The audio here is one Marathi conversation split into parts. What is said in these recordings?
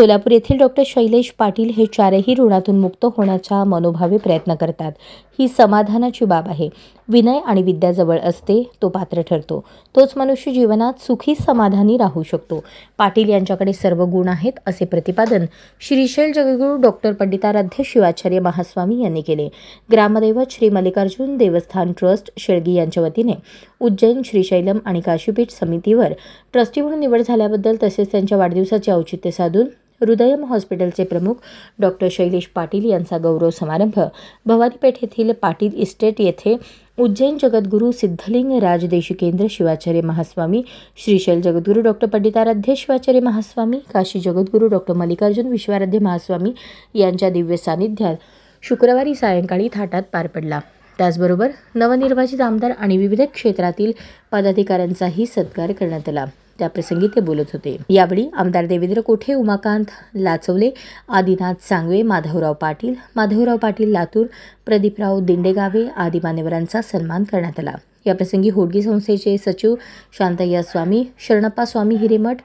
सोलापूर येथील डॉक्टर शैलेश पाटील हे चारही ऋणातून मुक्त होण्याचा मनोभावे प्रयत्न करतात. ही समाधानाची बाब आहे. विनय आणि विद्या जवळ असते तो पात्र ठरतो. तोच मनुष्य जीवनात सुखी समाधानी राहू शकतो. पाटील यांच्याकडे सर्व गुण आहेत असे प्रतिपादन श्रीशैल जगगुरू डॉक्टर पंडिताराध्य शिवाचार्य महास्वामी यांनी केले. ग्रामदैवत श्री मल्लिकार्जुन देवस्थान ट्रस्ट शेळगी यांच्या वतीने उज्जैन श्रीशैलम आणि काशीपीठ समितीवर ट्रस्टी म्हणून निवड झाल्याबद्दल तसेच त्यांच्या वाढदिवसाचे औचित्य साधून हृदयम हॉस्पिटलचे प्रमुख डॉक्टर शैलेश पाटील यांचा गौरव समारंभ भवानीपेठ येथील पाटील इस्टेट येथे उज्जैन जगद्गुरू सिद्धलिंग राजदेशी केंद्र शिवाचार्य महास्वामी श्रीशैल जगद्गुरू डॉक्टर पंडिताराध्य शिवाचार्य महास्वामी काशी जगद्गुरू डॉक्टर मल्लिकार्जुन विश्वाराध्य महास्वामी यांच्या दिव्य सानिध्यात शुक्रवारी सायंकाळी थाटात पार पडला. त्याचबरोबर नवनिर्वाचित आमदार आणि विविध क्षेत्रातील पदाधिकाऱ्यांचाही सत्कार करण्यात आला. त्याप्रसंगी ते बोलत होते. यावेळी आमदार देवेंद्र कोठे उमाकांत लाचवले आदिनाथ सांगवे माधवराव पाटील माधवराव पाटील लातूर प्रदीपराव दिंडेगावे आदी मान्यवरांचा सन्मान करण्यात आला. याप्रसंगी होडगी संस्थेचे सचिव शांतय्या स्वामी शरणप्पा स्वामी हिरेमठ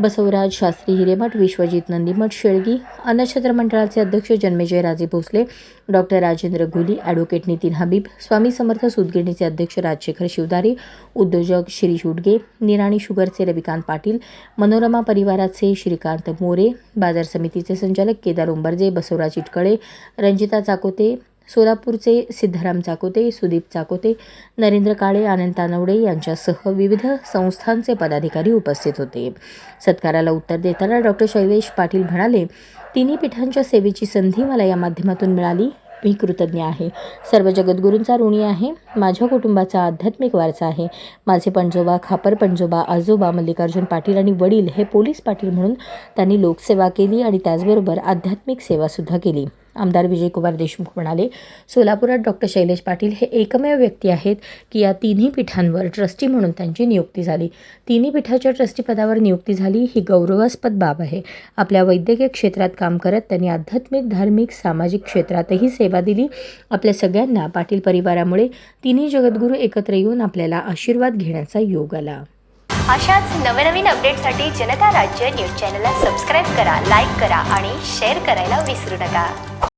बसवराज शास्त्री हिरेमठ विश्वजित नंदीमठ शेळगी अन्नछत्र मंडळाचे अध्यक्ष जन्मेजय राजे भोसले डॉक्टर राजेंद्र घुली ॲडव्होकेट नितीन हबीब स्वामी समर्थ सुदगिरणीचे अध्यक्ष राजशेखर शिवदारे उद्योजक श्री शुडगे निराणी शुगरचे रविकांत पाटील मनोरमा परिवाराचे श्रीकांत मोरे बाजार समितीचे संचालक केदार उंबरजे बसवराज चिटकळे रंजिता चाकोते सोलापूरचे सिद्धाराम चाकोते सुदीप चाकोते नरेंद्र काळे आनंद तानवडे यांच्यासह विविध संस्थांचे पदाधिकारी उपस्थित होते. सत्काराला उत्तर देताना डॉक्टर शैलेश पाटील म्हणाले तिन्ही पीठांच्या सेवेची संधी मला या माध्यमातून मिळाली. मी कृतज्ञ आहे. सर्व जगद्गुरूंचा ऋणी आहे. माझ्या कुटुंबाचा आध्यात्मिक वारसा आहे. माझे पणजोबा खापर पणजोबा आजोबा मल्लिकार्जुन पाटील आणि वडील हे पोलीस पाटील म्हणून त्यांनी लोकसेवा केली आणि त्याचबरोबर आध्यात्मिक सेवासुद्धा केली. आमदार विजयकुमार देशमुख म्हणाले सोलापुरात डॉक्टर शैलेश पाटील हे एकमेव व्यक्ती आहेत की या तिन्ही पीठांवर ट्रस्टी म्हणून त्यांची नियुक्ती झाली. तिन्ही पीठाच्या ट्रस्टीपदावर नियुक्ती झाली ही गौरवास्पद बाब आहे. आपल्या वैद्यकीय क्षेत्रात काम करत त्यांनी आध्यात्मिक धार्मिक सामाजिक क्षेत्रातही सेवा दिली. आपल्या सगळ्यांना पाटील परिवारामुळे तिन्ही जगद्गुरू एकत्र येऊन आपल्याला आशीर्वाद घेण्याचा योग आला. अशाच नवनवीन अपडेटसाठी जनता राज्य न्यूज चॅनलला सबस्क्राईब करा लाईक करा आणि शेअर करायला विसरू नका.